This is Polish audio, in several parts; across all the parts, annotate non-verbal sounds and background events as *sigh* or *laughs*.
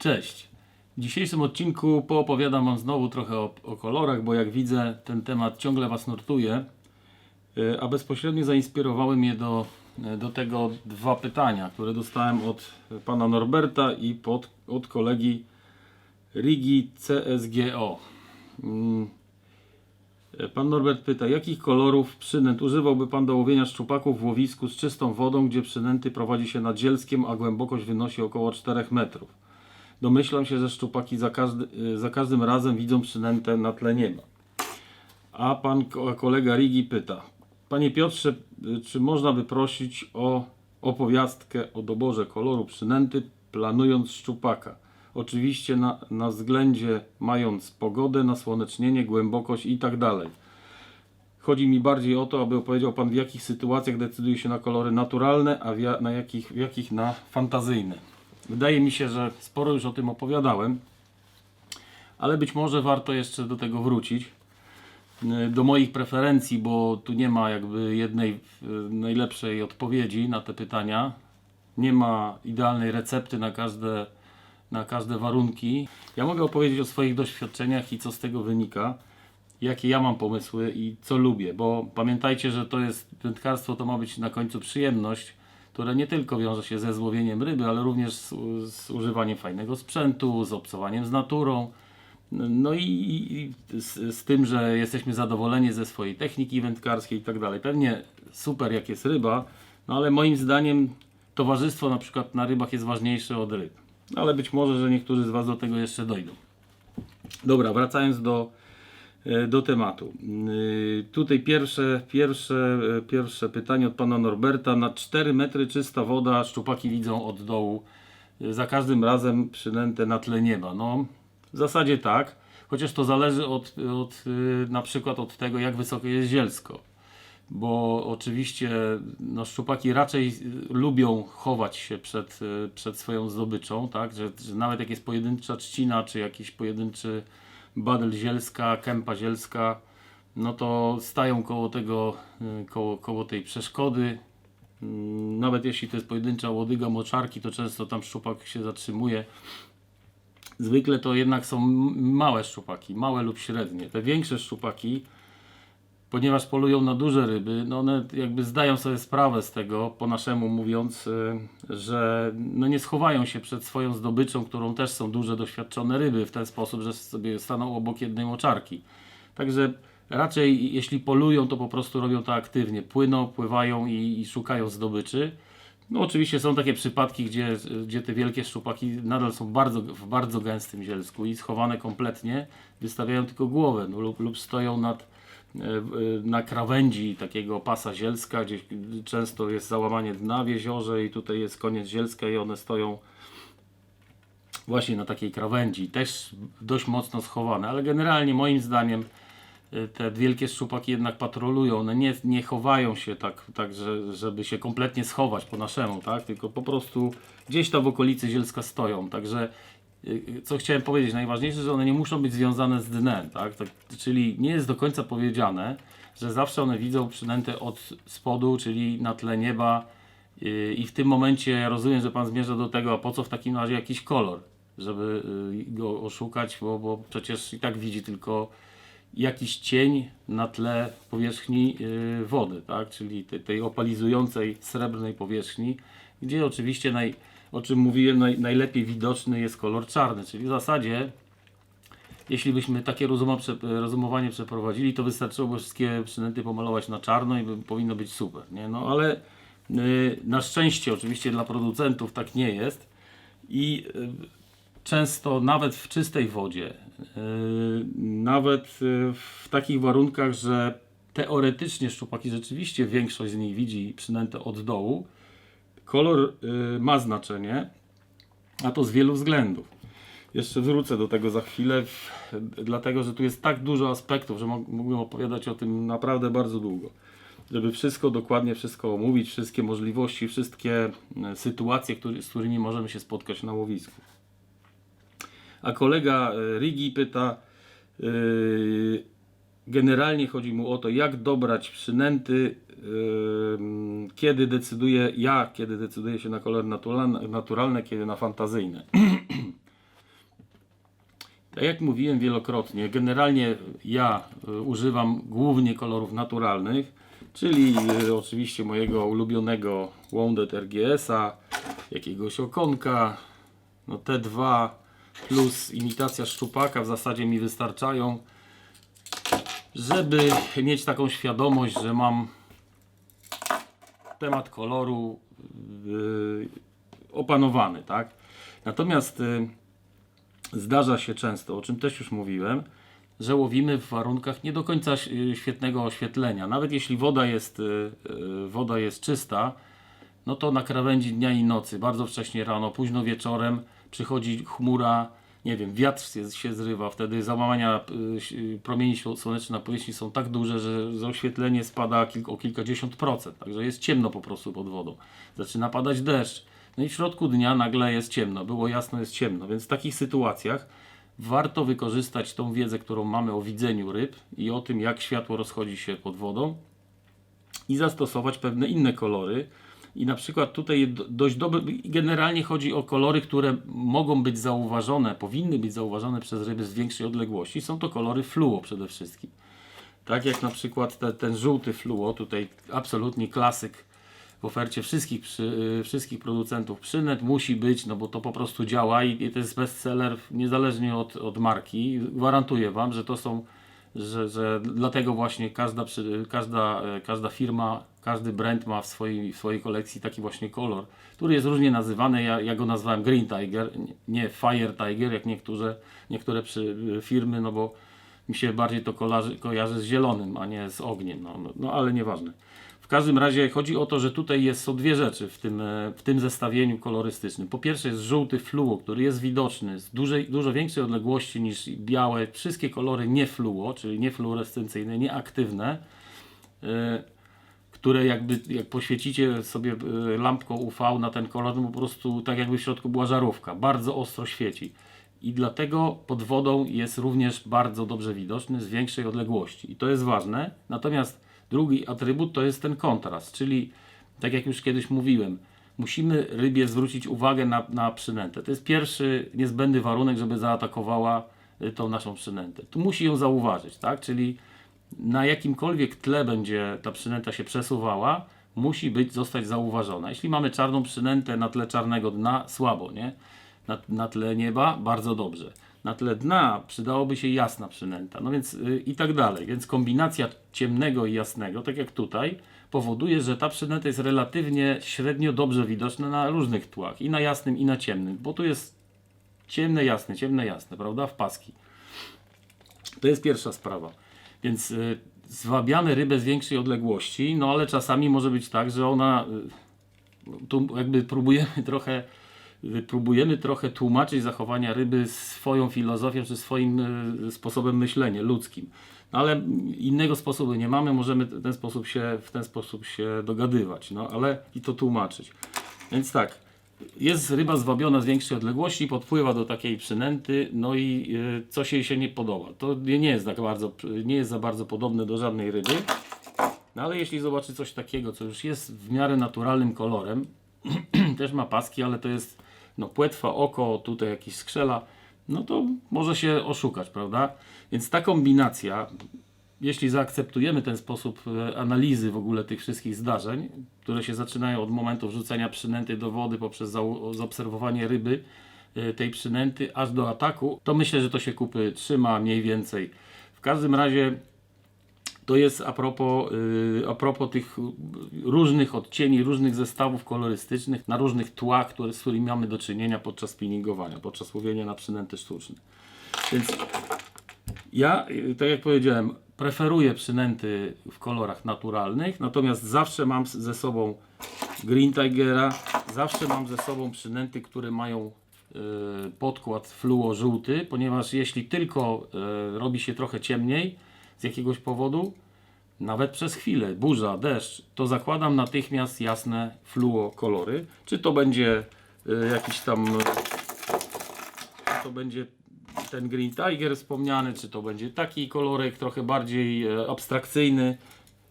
Cześć. W dzisiejszym odcinku poopowiadam Wam znowu trochę o, o kolorach, bo jak widzę, ten temat ciągle Was nurtuje, E, a bezpośrednio zainspirowały mnie do, e, do tego dwa pytania, które dostałem od pana Norberta i pod, od kolegi Rigi CSGO. Mm. Pan Norbert pyta, jakich kolorów przynęt używałby Pan do łowienia szczupaków w łowisku z czystą wodą, gdzie przynęty prowadzi się nad zielskiem, a głębokość wynosi około 4 metrów? Domyślam się, że szczupaki za, każdy, y, za każdym razem widzą przynętę na tle nieba. A pan ko- kolega Rigi pyta, Panie Piotrze, y, czy można by prosić o opowiastkę o doborze koloru przynęty, planując szczupaka? Oczywiście na, na względzie mając pogodę, nasłonecznienie, głębokość i tak dalej. Chodzi mi bardziej o to, aby opowiedział Pan w jakich sytuacjach decyduje się na kolory naturalne, a w, ja, na jakich, w jakich na fantazyjne. Wydaje mi się, że sporo już o tym opowiadałem, ale być może warto jeszcze do tego wrócić. Y, Do moich preferencji, bo tu nie ma jakby jednej y, najlepszej odpowiedzi na te pytania. Nie ma idealnej recepty na każde, na każde warunki. Ja mogę opowiedzieć o swoich doświadczeniach i co z tego wynika, jakie ja mam pomysły i co lubię, bo pamiętajcie, że to jest wędkarstwo, to ma być na końcu przyjemność, która nie tylko wiąże się ze złowieniem ryby, ale również z, z używaniem fajnego sprzętu, z obcowaniem z naturą. No i, i z, z tym, że jesteśmy zadowoleni ze swojej techniki wędkarskiej i tak dalej. Pewnie super jak jest ryba, no ale moim zdaniem towarzystwo na przykład na rybach jest ważniejsze od ryb. Ale być może, że niektórzy z Was do tego jeszcze dojdą. Dobra, wracając do, do tematu. Yy, Tutaj pierwsze, pierwsze, e, pierwsze pytanie od pana Norberta. Na 4 metry czysta woda, szczupaki widzą od dołu. Za każdym razem przynęte na tle nieba. No, w zasadzie tak, chociaż to zależy od, od na przykład od tego, jak wysoko jest zielsko. Bo oczywiście no, szczupaki raczej lubią chować się przed, przed swoją zdobyczą, tak? Że, że nawet jak jest pojedyncza trzcina, czy jakiś pojedynczy badel zielska, kępa zielska, no to stają koło tego, y, koło, koło tej przeszkody. Mm, Nawet jeśli to jest pojedyncza łodyga moczarki, to często tam szczupak się zatrzymuje. Zwykle to jednak są małe szczupaki, małe lub średnie. Te większe szczupaki, ponieważ polują na duże ryby, no one jakby zdają sobie sprawę z tego, po naszemu mówiąc, y, że no nie schowają się przed swoją zdobyczą, którą też są duże, doświadczone ryby w ten sposób, że sobie staną obok jednej moczarki. Także raczej jeśli polują, to po prostu robią to aktywnie. Płyną, pływają i, i szukają zdobyczy. No oczywiście są takie przypadki, gdzie, gdzie te wielkie szczupaki nadal są bardzo, w bardzo gęstym zielsku i schowane kompletnie, wystawiają tylko głowę no, lub, lub stoją nad, na krawędzi takiego pasa zielska, gdzie często jest załamanie dna w jeziorze i tutaj jest koniec zielska i one stoją właśnie na takiej krawędzi, też dość mocno schowane, ale generalnie moim zdaniem y, te wielkie szczupaki jednak patrolują, one nie, nie chowają się tak, tak że, żeby się kompletnie schować po naszemu, tak? tylko po prostu gdzieś tam w okolicy Zielska stoją, także co chciałem powiedzieć, najważniejsze, że one nie muszą być związane z dnem, tak? tak czyli nie jest do końca powiedziane, że zawsze one widzą przynętę od spodu, czyli na tle nieba y, i w tym momencie ja rozumiem, że Pan zmierza do tego, a po co w takim razie jakiś kolor, żeby y, go oszukać, bo, bo przecież i tak widzi tylko jakiś cień na tle powierzchni y, wody, tak? czyli tej opalizującej srebrnej powierzchni, gdzie oczywiście, naj, o czym mówiłem, naj, najlepiej widoczny jest kolor czarny, czyli w zasadzie jeśli byśmy takie rozumowanie przeprowadzili, to wystarczyłoby wszystkie przynęty pomalować na czarno i by, powinno być super, nie? No ale y, na szczęście oczywiście dla producentów tak nie jest i y, często nawet w czystej wodzie, yy, nawet w takich warunkach, że teoretycznie szczupaki rzeczywiście większość z nich widzi przynętę od dołu, kolor yy, ma znaczenie, a to z wielu względów. Jeszcze wrócę do tego za chwilę, dlatego że tu jest tak dużo aspektów, że mógłbym opowiadać o tym naprawdę bardzo długo. Żeby wszystko dokładnie, wszystko omówić, wszystkie możliwości, wszystkie e, sytuacje, który, z którymi możemy się spotkać na łowisku. A kolega e, Rigi pyta, yy, generalnie chodzi mu o to, jak dobrać przynęty, kiedy decyduje, ja kiedy decyduję się na naturalne, naturalne kiedy na fantazyjne. *clears throat* Tak jak mówiłem wielokrotnie, generalnie ja y, używam głównie kolorów naturalnych, czyli y, oczywiście mojego ulubionego Wounded RGS-a, jakiegoś okonka, no te dwa plus imitacja szczupaka w zasadzie mi wystarczają, żeby mieć taką świadomość, że mam temat koloru yy, opanowany, tak? Natomiast yy, zdarza się często, o czym też już mówiłem, że łowimy w warunkach nie do końca yy, świetnego oświetlenia. Nawet jeśli woda jest, woda jest czysta, no to na krawędzi dnia i nocy, bardzo wcześnie rano, późno wieczorem przychodzi chmura, nie wiem, wiatr się, się zrywa, wtedy załamania y, y, promieni słonecznych na powierzchni są tak duże, że oświetlenie spada o kilkadziesiąt procent, także jest ciemno po prostu pod wodą. Zaczyna padać deszcz, no i w środku dnia nagle jest ciemno, było jasno, jest ciemno, więc w takich sytuacjach warto wykorzystać tą wiedzę, którą mamy o widzeniu ryb i o tym, jak światło rozchodzi się pod wodą, i zastosować pewne inne kolory. I na przykład tutaj do- dość dobry, generalnie chodzi o kolory, które mogą być zauważone, powinny być zauważone przez ryby z większej odległości. Są to kolory fluo przede wszystkim. Tak jak na przykład te, ten żółty fluo, tutaj absolutnie klasyk w ofercie wszystkich, przy, y, wszystkich producentów przynet musi być, no bo to po prostu działa i, i to jest bestseller niezależnie od, od marki. Gwarantuję Wam, że to są, że, że dlatego właśnie każda, każda, e, każda firma, każdy brand ma w swojej, w swojej kolekcji taki właśnie kolor, który jest różnie nazywany. Ja, ja go nazwałem Green Tiger, nie- Fire Tiger, jak niektóre, niektóre przy, firmy, no bo mi się bardziej to kojarzy, kojarzy z zielonym, a nie z ogniem. No, no, no ale nieważne. W każdym razie chodzi o to, że tutaj jest, są dwie rzeczy w tym, e, w tym zestawieniu kolorystycznym. Po pierwsze jest żółty fluo, który jest widoczny z dużej, dużo większej odległości niż białe. Wszystkie kolory nie fluo, czyli nie fluorescencyjne, nieaktywne, e, które jakby jak poświecicie sobie e, lampką UV na ten kolor, no po prostu tak jakby w środku była żarówka. Bardzo ostro świeci. I dlatego pod wodą jest również bardzo dobrze widoczny z większej odległości. I to jest ważne. Natomiast drugi atrybut to jest ten kontrast, czyli tak jak już kiedyś mówiłem, musimy rybie zwrócić uwagę na, na przynętę. To jest pierwszy niezbędny warunek, żeby zaatakowała y, tą naszą przynętę. Tu musi ją zauważyć, tak? Czyli na jakimkolwiek tle będzie ta przynęta się przesuwała, musi być, zostać zauważona. Jeśli mamy czarną przynętę na tle czarnego dna, słabo, nie? Na, na tle nieba, bardzo dobrze. Na tle dna przydałoby się jasna przynęta, no więc yy, i tak dalej. Więc kombinacja ciemnego i jasnego, tak jak tutaj, powoduje, że ta przynęta jest relatywnie średnio dobrze widoczna na różnych tłach, i na jasnym, i na ciemnym, bo tu jest ciemne, jasne, ciemne, jasne, prawda? W paski. To jest pierwsza sprawa. Więc y, zwabiamy rybę z większej odległości, no ale czasami może być tak, że ona y, tu jakby próbujemy *laughs* trochę y, próbujemy trochę tłumaczyć zachowania ryby swoją filozofią czy swoim sposobem myślenia ludzkim. No ale innego sposobu nie mamy, możemy ten sposób się, w ten sposób się dogadywać, no ale i to tłumaczyć. Więc tak, jest ryba zwabiona z większej odległości, podpływa do takiej przynęty, no i y, coś jej się nie podoba. To nie jest tak bardzo, nie jest za bardzo podobne do żadnej ryby. No ale jeśli zobaczy coś takiego, co już jest w miarę naturalnym kolorem, *clears throat* też ma paski, ale to jest no, płetwa, oko, tutaj jakiś skrzela, no to może się oszukać, prawda? Więc ta kombinacja, jeśli zaakceptujemy ten sposób e, analizy w ogóle tych wszystkich zdarzeń, które się zaczynają od momentu wrzucenia przynęty do wody poprzez zaobserwowanie ryby, e, tej przynęty, aż do ataku, to myślę, że to się kupy trzyma mniej więcej. W każdym razie to jest a propos, yy, a propos tych różnych odcieni, różnych zestawów kolorystycznych na różnych tłach, które, z którymi mamy do czynienia podczas spinningowania, podczas łowienia na przynęty sztuczne. Więc ja, y, tak jak powiedziałem, preferuję przynęty w kolorach naturalnych, natomiast zawsze mam ze sobą Green Tigera, zawsze mam ze sobą przynęty, które mają y, podkład fluo żółty, ponieważ jeśli tylko y, robi się trochę ciemniej z jakiegoś powodu, nawet przez chwilę, burza, deszcz, to zakładam natychmiast jasne fluo kolory. Czy to będzie y, jakiś tam to będzie ten Green Tiger wspomniany, czy to będzie taki kolorek trochę bardziej e, abstrakcyjny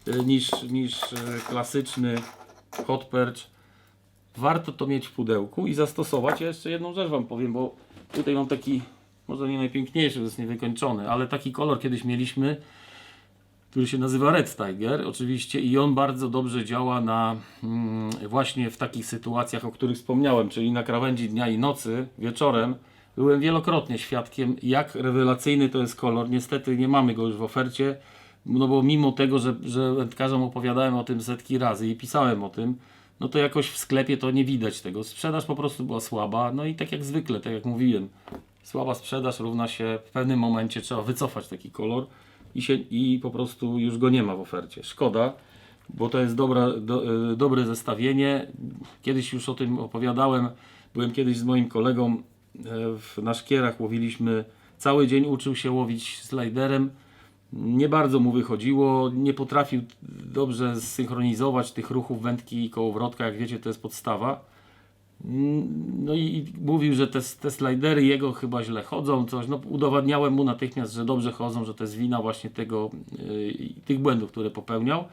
e, niż, niż e, klasyczny Hot Perch. Warto to mieć w pudełku i zastosować. Ja jeszcze jedną rzecz Wam powiem, bo tutaj mam taki może nie najpiękniejszy, to jest niewykończony, ale taki kolor kiedyś mieliśmy, który się nazywa Red Tiger oczywiście i on bardzo dobrze działa na mm, właśnie w takich sytuacjach, o których wspomniałem, czyli na krawędzi dnia i nocy, wieczorem. Byłem wielokrotnie świadkiem, jak rewelacyjny to jest kolor. Niestety nie mamy go już w ofercie, no bo mimo tego, że, że wędkarzom opowiadałem o tym setki razy i pisałem o tym, no to jakoś w sklepie to nie widać tego. Sprzedaż po prostu była słaba, no i tak jak zwykle, tak jak mówiłem, słaba sprzedaż równa się w pewnym momencie trzeba wycofać taki kolor i, się, i po prostu już go nie ma w ofercie. Szkoda, bo to jest dobra, do, y, dobre zestawienie. Kiedyś już o tym opowiadałem. Byłem kiedyś z moim kolegą e, w, na szkierach, łowiliśmy cały dzień, uczył się łowić sliderem. Nie bardzo mu wychodziło, nie potrafił dobrze zsynchronizować tych ruchów wędki i kołowrotka, jak wiecie to jest podstawa. Mm, No i mówił, że te, te slidery jego chyba źle chodzą, coś. No, udowadniałem mu natychmiast, że dobrze chodzą, że to jest wina właśnie tego, yy, tych błędów, które popełniał.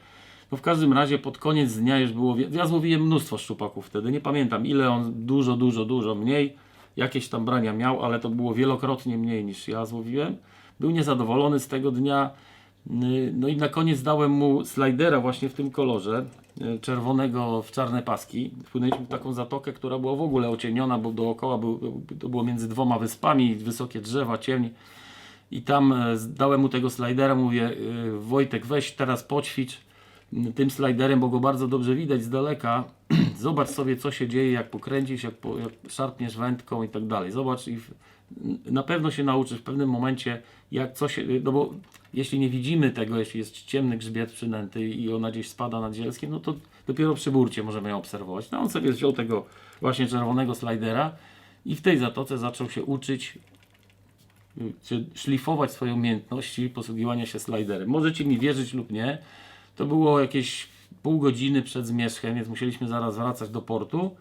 No w każdym razie pod koniec dnia już było. Ja złowiłem mnóstwo szczupaków wtedy. Nie pamiętam ile on, dużo, dużo, dużo mniej. Jakieś tam brania miał, ale to było wielokrotnie mniej niż ja złowiłem. Był niezadowolony z tego dnia. No i na koniec dałem mu slidera właśnie w tym kolorze, yy, czerwonego w czarne paski. Wpłynęliśmy w taką zatokę, która była w ogóle ocieniona, bo dookoła był, to było między dwoma wyspami, wysokie drzewa, ciemni. I tam e, dałem mu tego slidera, mówię yy, Wojtek weź teraz poćwicz tym sliderem, bo go bardzo dobrze widać z daleka. *clears throat* Zobacz sobie co się dzieje, jak pokręcisz, jak, po, jak szarpniesz wędką i tak dalej. Zobacz i w, na pewno się nauczysz w pewnym momencie, jak co się, no bo jeśli nie widzimy tego, jeśli jest ciemny grzbiet przynęty i ona gdzieś spada nad zielskiem, no to dopiero przy burcie możemy ją obserwować. No on sobie wziął tego właśnie czerwonego slidera i w tej zatoce zaczął się uczyć czy szlifować swoje umiejętności posługiwania się sliderem. Możecie mi wierzyć lub nie. To było jakieś pół godziny przed zmierzchem, więc musieliśmy zaraz wracać do portu.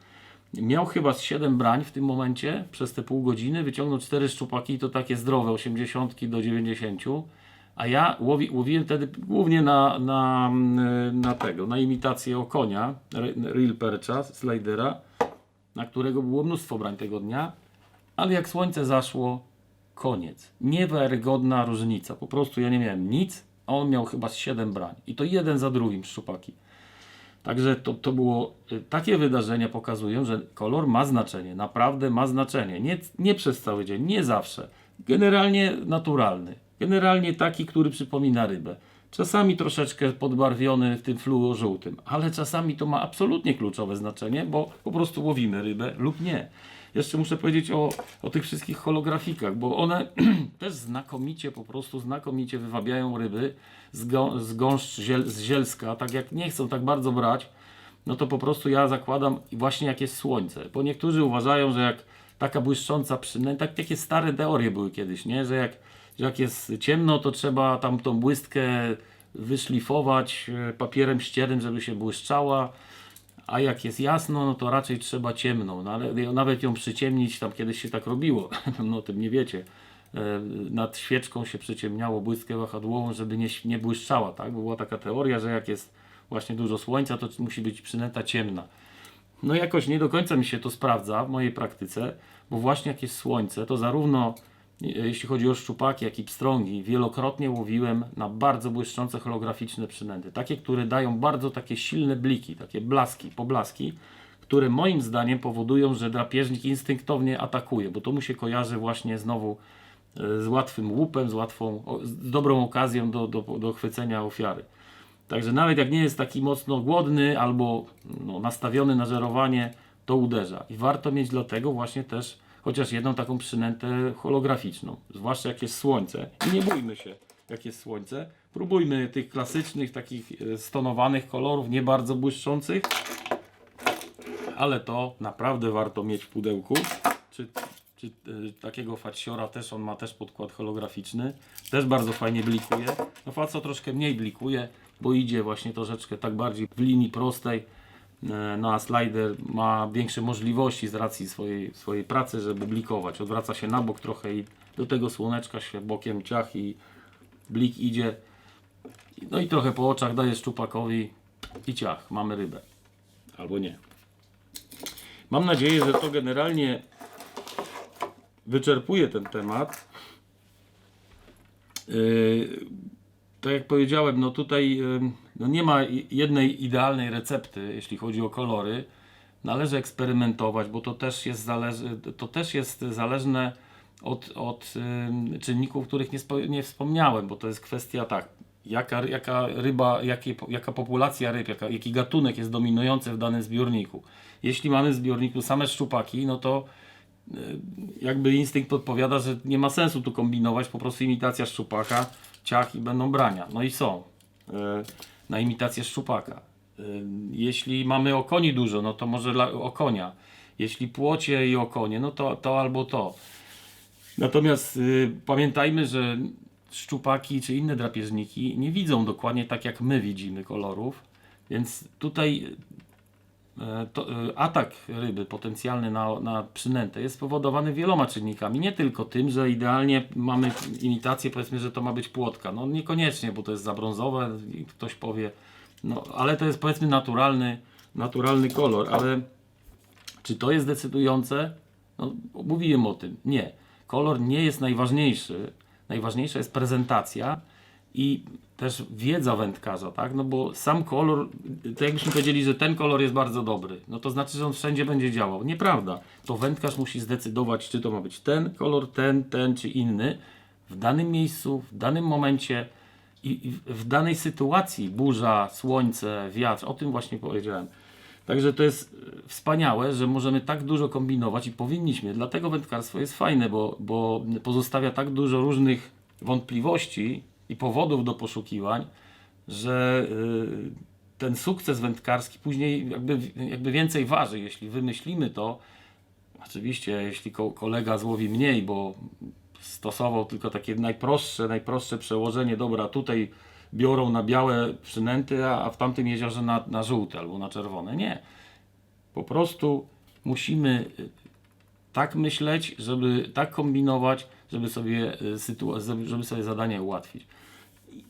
Miał chyba z 7 brań w tym momencie przez te pół godziny, wyciągnął 4 szczupaki to takie zdrowe, 80 do 90. A ja łowi, łowiłem wtedy głównie na, na, na tego, na imitację okonia, re- real percha, slidera, na którego było mnóstwo brań tego dnia. Ale jak słońce zaszło, koniec. Niewiarygodna różnica. Po prostu ja nie miałem nic, a on miał chyba z 7 brań. I to jeden za drugim szczupaki. Także to, to było, y, takie wydarzenia pokazują, że kolor ma znaczenie, naprawdę ma znaczenie. Nie, nie przez cały dzień, nie zawsze. Generalnie naturalny. Generalnie taki, który przypomina rybę. Czasami troszeczkę podbarwiony w tym fluo-żółtym, ale czasami to ma absolutnie kluczowe znaczenie, bo po prostu łowimy rybę lub nie. Jeszcze muszę powiedzieć o, o tych wszystkich holografikach, bo one *clears throat* też znakomicie, po prostu znakomicie wywabiają ryby z, gą, z gąszcz ziel, z zielska, tak jak nie chcą tak bardzo brać, no to po prostu ja zakładam właśnie jak jest słońce, bo niektórzy uważają, że jak taka błyszcząca przynęta, tak, takie stare teorie były kiedyś, nie? Że, jak, że jak jest ciemno, to trzeba tam tą błystkę wyszlifować e, papierem ściernym, żeby się błyszczała, a jak jest jasno, no to raczej trzeba ciemną, no ale nawet ją przyciemnić, tam kiedyś się tak robiło, *laughs* no o tym nie wiecie. E, Nad świeczką się przyciemniało błyskę wahadłową, żeby nie, nie błyszczała, tak? Była taka teoria, że jak jest właśnie dużo słońca, to musi być przynęta ciemna. No jakoś nie do końca mi się to sprawdza w mojej praktyce, bo właśnie jak jest słońce, to zarówno jeśli chodzi o szczupaki, jak i pstrągi, wielokrotnie łowiłem na bardzo błyszczące holograficzne przynęty. Takie, które dają bardzo takie silne bliki, takie blaski, poblaski, które moim zdaniem powodują, że drapieżnik instynktownie atakuje, bo to mu się kojarzy właśnie znowu e, z łatwym łupem, z łatwą, z dobrą okazją do, do, do chwycenia ofiary. Także nawet jak nie jest taki mocno głodny albo no, nastawiony na żerowanie, to uderza. I warto mieć dlatego właśnie też chociaż jedną taką przynętę holograficzną. Zwłaszcza jak jest słońce. I nie bójmy się, jak jest słońce. Próbujmy tych klasycznych, takich e, stonowanych kolorów, nie bardzo błyszczących. Ale to naprawdę warto mieć w pudełku. Czy, czy e, takiego faciora też, on ma też podkład holograficzny. Też bardzo fajnie blikuje. No faco troszkę mniej blikuje, bo idzie właśnie troszeczkę tak bardziej w linii prostej. E, No a slider ma większe możliwości z racji swojej, swojej pracy, żeby blikować. Odwraca się na bok trochę i do tego słoneczka się bokiem ciach i blik idzie. No i trochę po oczach daje szczupakowi i ciach, mamy rybę. Albo nie. Mam nadzieję, że to generalnie wyczerpuje ten temat. Yy, tak jak powiedziałem, no tutaj no nie ma jednej idealnej recepty, jeśli chodzi o kolory. Należy eksperymentować, bo to też jest, zależy, to też jest zależne od, od czynników, których nie, nie wspomniałem, bo to jest kwestia tak, jaka, jaka ryba, jakie, jaka populacja ryb, jaka, jaki gatunek jest dominujący w danym zbiorniku. Jeśli mamy w zbiorniku same szczupaki, no to jakby instynkt podpowiada, że nie ma sensu tu kombinować, po prostu imitacja szczupaka, ciach i będą brania. No i są e, na imitację szczupaka. E, Jeśli mamy okoni dużo, no to może dla okonia. Jeśli płocie i okonie, no to, to albo to. Natomiast y, pamiętajmy, że szczupaki czy inne drapieżniki nie widzą dokładnie tak jak my widzimy kolorów, więc tutaj e, to, e, atak ryby potencjalny na, na przynętę jest spowodowany wieloma czynnikami. Nie tylko tym, że idealnie mamy imitację, powiedzmy, że to ma być płotka. No niekoniecznie, bo to jest zabrązowe i ktoś powie, no ale to jest powiedzmy naturalny, naturalny kolor, ale czy to jest decydujące? No, mówiłem o tym. Nie. Kolor nie jest najważniejszy. Najważniejsza jest prezentacja i też wiedza wędkarza, tak? No bo sam kolor, to jakbyśmy powiedzieli, że ten kolor jest bardzo dobry, no to znaczy, że on wszędzie będzie działał. Nieprawda. To wędkarz musi zdecydować, czy to ma być ten kolor, ten, ten czy inny w danym miejscu, w danym momencie i i w danej sytuacji, burza, słońce, wiatr, o tym właśnie powiedziałem. Także to jest e, wspaniałe, że możemy tak dużo kombinować i powinniśmy. Dlatego wędkarstwo jest fajne, bo, bo pozostawia tak dużo różnych wątpliwości i powodów do poszukiwań, że y, ten sukces wędkarski później jakby, jakby więcej waży. Jeśli wymyślimy to, oczywiście jeśli ko- kolega złowi mniej, bo stosował tylko takie najprostsze, najprostsze przełożenie, dobra, tutaj biorą na białe przynęty, a w tamtym jeziorze na, na żółte albo na czerwone. Nie. Po prostu musimy tak myśleć, żeby tak kombinować, żeby sobie, sytua- żeby sobie zadanie ułatwić.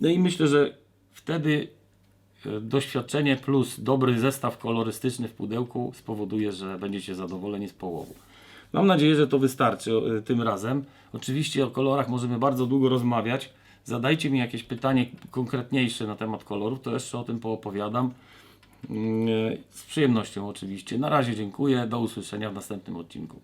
No i myślę, że wtedy y, doświadczenie plus dobry zestaw kolorystyczny w pudełku spowoduje, że będziecie zadowoleni z połowu. Mam nadzieję, że to wystarczy y, tym razem. Oczywiście o kolorach możemy bardzo długo rozmawiać. Zadajcie mi jakieś pytanie konkretniejsze na temat kolorów, to jeszcze o tym poopowiadam. Mm, Z przyjemnością oczywiście. Na razie dziękuję. Do usłyszenia w następnym odcinku.